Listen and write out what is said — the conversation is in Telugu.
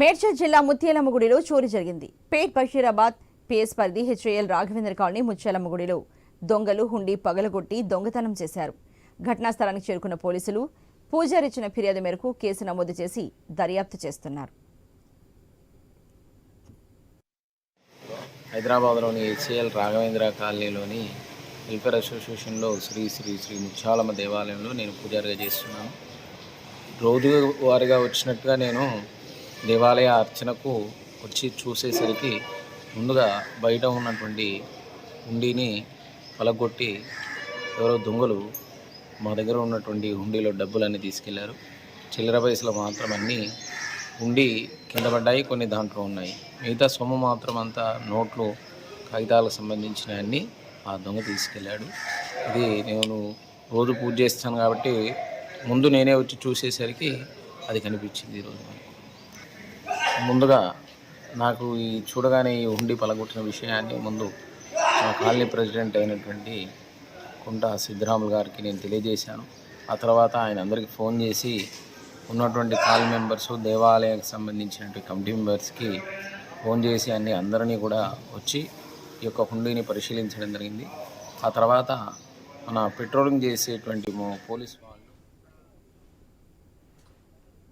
మేడ్చల్ జిల్లా ముత్యాలమ్మగుడిలో చోరీ జరిగింది. పేట్ బషీరాబాద్ పిఎస్ పరిధి హెచ్ఏఎల్ రాఘవేంద్ర కాలనీ ముత్యాలమ్మగుడిలో దొంగలు హుండీ పగలగొట్టి దొంగతనం చేశారు. ఘటనా స్థలానికి చేరుకున్న పోలీసులు పూజారిచ్చిన ఫిర్యాదు మేరకు కేసు నమోదు చేసి దర్యాప్తు చేస్తున్నారు. హైదరాబాద్లోని హెచ్ఏఎల్ రాఘవేంద్ర కాలనీలోని వెల్ఫేర్ అసోసియేషన్లో శ్రీ శ్రీ శ్రీ ముత్యాలమ్మ దేవాలయంలో నేను పూజారిగా చేస్తున్నాను. రోజువారీగా వచ్చినట్టుగా నేను దేవాలయ అర్చనకు వచ్చి చూసేసరికి ముందుగా బయట ఉన్నటువంటి హుండీని పలగొట్టి ఎవరో దొంగలు మా దగ్గర ఉన్నటువంటి హుండీలో డబ్బులన్నీ తీసుకెళ్ళారు. చిల్లర పైసలు మాత్రం అన్నీ ఉండి కింద పడ్డాయి కొన్ని దాంట్లో ఉన్నాయి. మిగతా సొమ్ము మాత్రం అంతా నోట్లు కాగితాలకు సంబంధించిన అన్నీ ఆ దొంగ తీసుకెళ్ళాడు ఇది నేను రోజు పూజ చేస్తాను కాబట్టి ముందు నేనే వచ్చి చూసేసరికి అది కనిపించింది ఈరోజు నాకు. ముందుగా నాకు ఈ చూడగానే ఈ ఉండి పలగొట్టిన విషయాన్ని ముందు మా కాలనీ ప్రెసిడెంట్ అయినటువంటి కుంట సిద్ధరాములు గారికి నేను తెలియజేశాను. ఆ తర్వాత ఆయన అందరికీ ఫోన్ చేసి ఉన్నటువంటి కాల్ మెంబర్స్ దేవాలయానికి సంబంధించినటువంటి కమిటీ మెంబర్స్కి ఫోన్ చేసి అన్ని అందరినీ కూడా వచ్చి ఈ యొక్క హుండీని పరిశీలించడం జరిగింది. ఆ తర్వాత మన పెట్రోలింగ్ చేసేటువంటి పోలీసు